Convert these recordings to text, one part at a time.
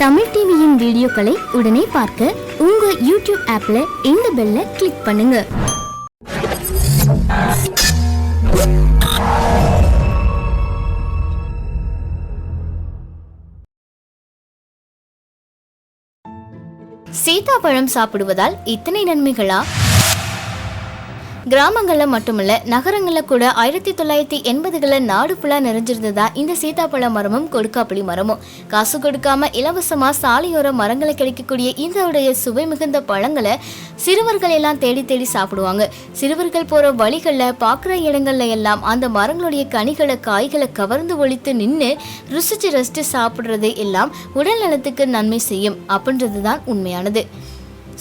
தமிழ் டிவியின் வீடியோக்களை உடனே பார்க்க உங்க யூடியூப் ஆப்ல இந்த பெல்ல கிளிக் பண்ணுங்க. சீதாப்பழம் சாப்பிடுவதால் இத்தனை நன்மைகளா? கிராமங்களில் மட்டுமல்ல நகரங்களில் கூட ஆயிரத்தி தொள்ளாயிரத்தி எண்பதுகளில் நாடு ஃபுல்லாக நிறைஞ்சிருந்ததா இந்த சீதாப்பழ மரமும் கொடுக்காப்புளி மரமும். காசு கொடுக்காம இலவசமாக சாலையோர மரங்களை கிடைக்கக்கூடிய இந்தவுடைய சுவை மிகுந்த பழங்களை சிறுவர்கள் எல்லாம் தேடி தேடி சாப்பிடுவாங்க. சிறுவர்கள் போகிற வழிகளில் பார்க்குற இடங்கள்ல எல்லாம் அந்த மரங்களுடைய கனிகளை காய்களை கவர்ந்து ஒழித்து நின்று ருசிச்சு ரசித்து சாப்பிட்றது எல்லாம் உடல் நலத்துக்கு நன்மை செய்யும். அப்படின்றது தான் உண்மையானது.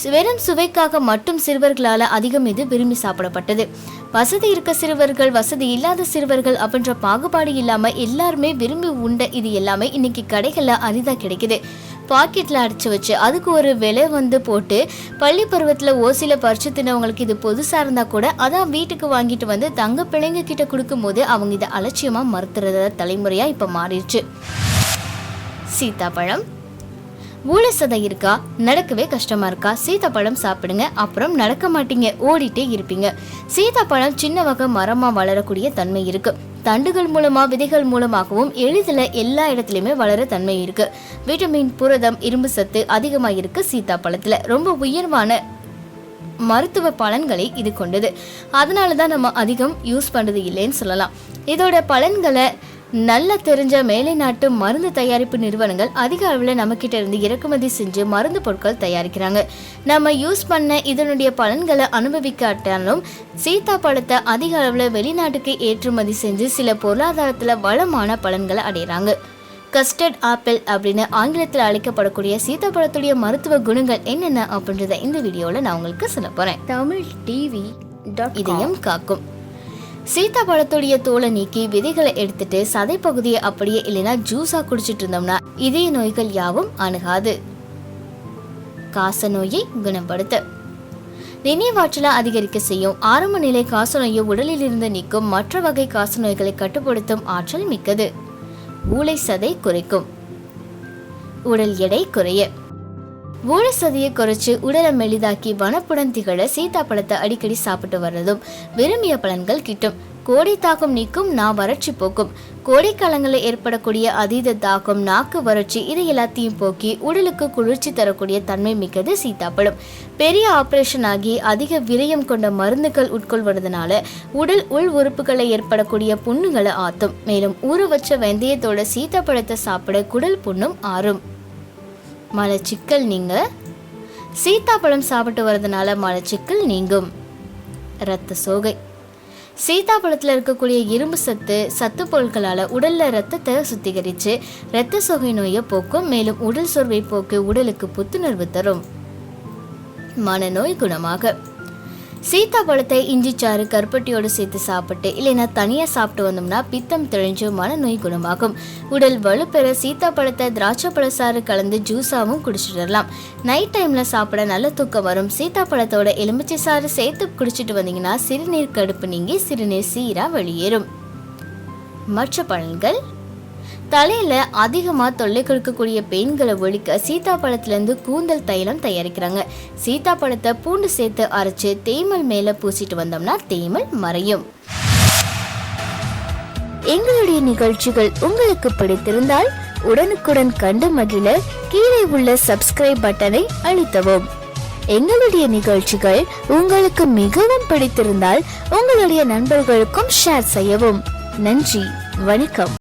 வெறும் சுவைக்காக மட்டும் சிறுவர்களால் அதிகம் இது விரும்பி சாப்பிடப்பட்டது. வசதி இருக்க சிறுவர்கள் வசதி இல்லாத சிறுவர்கள் அப்படின்ற பாகுபாடு இல்லாம எல்லாருமே விரும்பி உண்ட இது எல்லாமே இன்னைக்கு கடைகள்ல அரிதா கிடைக்குது. பாக்கெட்ல அடிச்சு வச்சு அதுக்கு ஒரு விலை வந்து போட்டு பள்ளி பருவத்துல ஓசில பறிச்சு தின்னவங்களுக்கு இது புதுசா இருந்தா கூட அதான் வீட்டுக்கு வாங்கிட்டு வந்து தங்க பிள்ளைங்க கிட்ட கொடுக்கும் போது அவங்க இதை அலட்சியமா மறுத்துறத தலைமுறையா இப்ப மாறிடுச்சு. சீதாப்பழம் ஊழ சதை இருக்கா? நடக்கவே கஷ்டமா இருக்கா? சீதாப்பழம் சாப்பிடுங்க அப்புறம் நடக்க மாட்டீங்க ஓடிட்டே இருப்பீங்க. சீதாப்பழம் சின்ன வகை மரமா வளரக்கூடிய தன்மை இருக்கு. தண்டுகள் மூலமா விதைகள் மூலமாகவும் எளிதில் எல்லா இடத்துலையுமே வளர தன்மை இருக்கு. விட்டமின் புரதம் இரும்பு சத்து அதிகமாக இருக்கு சீதாப்பழத்துல. ரொம்ப உயர்வான மருத்துவ பலன்களை இது கொண்டது. அதனால தான் நம்ம அதிகம் யூஸ் பண்ணுறது இல்லைன்னு சொல்லலாம். இதோட பலன்களை நல்ல தெரிஞ்ச மேலை நாட்டு மருந்து தயாரிப்பு நிறுவனங்கள் அதிக அளவில் நம்மக்கிட்ட இருந்து இறக்குமதி செஞ்சு மருந்து பொருட்கள் தயாரிக்கிறாங்க. நம்ம யூஸ் பண்ண இதனுடைய பலன்களை அனுபவிக்காட்டாலும் சீதா பழத்தை அதிக அளவில் வெளிநாட்டுக்கு ஏற்றுமதி செஞ்சு சில பொருளாதாரத்தில் வளமான பலன்களை அடைகிறாங்க கஸ்டர்ட் ஆப்பிள் அப்படின்னு ஆங்கிலத்தில் அழைக்கப்படக்கூடிய சீதாப்பழத்துடைய மருத்துவ குணங்கள் என்னென்ன அப்படின்றத இந்த வீடியோவில் நான் உங்களுக்கு சொல்ல போகிறேன் தமிழ் டிவி இதயம் காக்கும். சீதாப்பழத்துடைய தோலை நீக்கி விதைகளை எடுத்துட்டு சதை பகுதியை அப்படியே இல்லைன்னா ஜூஸா குடிச்சிட்டு இருந்தோம்னா இதய நோய்கள் யாவும் அணுகாது. காச நோயை குணப்படுத்த. நினைவாற்றலை அதிகரிக்க செய்யும் ஆரம்ப நிலை காசநோயை உடலில் இருந்து நீக்கும் மற்ற வகை காசநோய்களை கட்டுப்படுத்தும் ஆற்றல் மிக்கது. ஊளை சதை குறைக்கும். உடல் எடை குறைய. ஊழ சதியை குறைச்சு உடலை மெலிதாக்கி வனப்புடன் திகழ சீதாப்பழத்தை அடிக்கடி சாப்பிட்டு வர்றதும் விரும்பிய பலன்கள் கிட்டும். கோடை தாக்கம் நீக்கும் நா வறட்சி போக்கும். கோடைக்காலங்களில் ஏற்படக்கூடிய அதீத தாக்கம் நாக்கு வறட்சி இது எல்லாத்தையும் போக்கி உடலுக்கு குளிர்ச்சி தரக்கூடிய தன்மை மிக்கது சீத்தாப்பழம் பெரிய ஆபரேஷன் ஆகி அதிக விரயம் கொண்ட மருந்துகள் உட்கொள்வதனால உடல் உள் உறுப்புகளை ஏற்படக்கூடிய புண்ணுகளை ஆத்தும். மேலும் ஊற வச்ச வெந்தயத்தோட சீத்தாப்பழத்தை சாப்பிட குடல் புண்ணும் ஆறும். மலச்சிக்கல் நீங்க. சீத்தாப்பழம் சாப்பிட்டு வரதுனால மலச்சிக்கல் நீங்கும். இரத்த சோகை. சீதாப்பழத்தில் இருக்கக்கூடிய இரும்பு சத்து சத்து பொருட்களால் உடலில் ரத்தத்தை சுத்திகரித்து இரத்த சோகை நோயை போக்கும் மேலும் உடல் சோர்வை போக்கு உடலுக்கு புத்துணர்வு தரும். மனநோய் குணமாக. சீத்தாப்பழத்தை இஞ்சி சாறு கருப்பட்டியோடு சேர்த்து சாப்பிட்டு இல்லைன்னா தனியாக சாப்பிட்டு வந்தோம்னா பித்தம் தெளிஞ்சு மனநோய் குணமாகும். உடல் வலுப்பெற சீத்தாப்பழத்தை திராட்சை பழசாறு கலந்து ஜூஸாகவும் குடிச்சிடலாம். நைட் டைமில் சாப்பிட நல்ல தூக்கம் வரும். சீத்தாப்பழத்தோட எலுமிச்சை சாறு சேர்த்து குடிச்சிட்டு வந்தீங்கன்னா சிறுநீர் கடுப்பு நீங்கி சிறுநீர் சீராக வெளியேறும். மற்ற பலன்கள்? தலையில அதிகமா தொல்லை கொடுக்கக்கூடிய பெயின்களை ஒழிக்க சீத்தாப்பழத்திலேருந்து கூந்தல் தைலம் தயாரிக்கிறாங்க. சீத்தாப்பழத்தை பூண்டு சேர்த்து அரைச்சு தேமல் மேல பூசிட்டு வந்தோம்னா தேமல் மறையும். எங்களுடைய நிகழ்ச்சிகள் உங்களுக்கு பிடித்திருந்தால் உடனுக்குடன் கண்டு மகிழ கீழே உள்ள சப்ஸ்கிரைப் பட்டனை அழுத்தவும். எங்களுடைய நிகழ்ச்சிகள் உங்களுக்கு மிகவும் பிடித்திருந்தால் உங்களுடைய நண்பர்களுக்கும் ஷேர் செய்யவும். நன்றி வணக்கம்.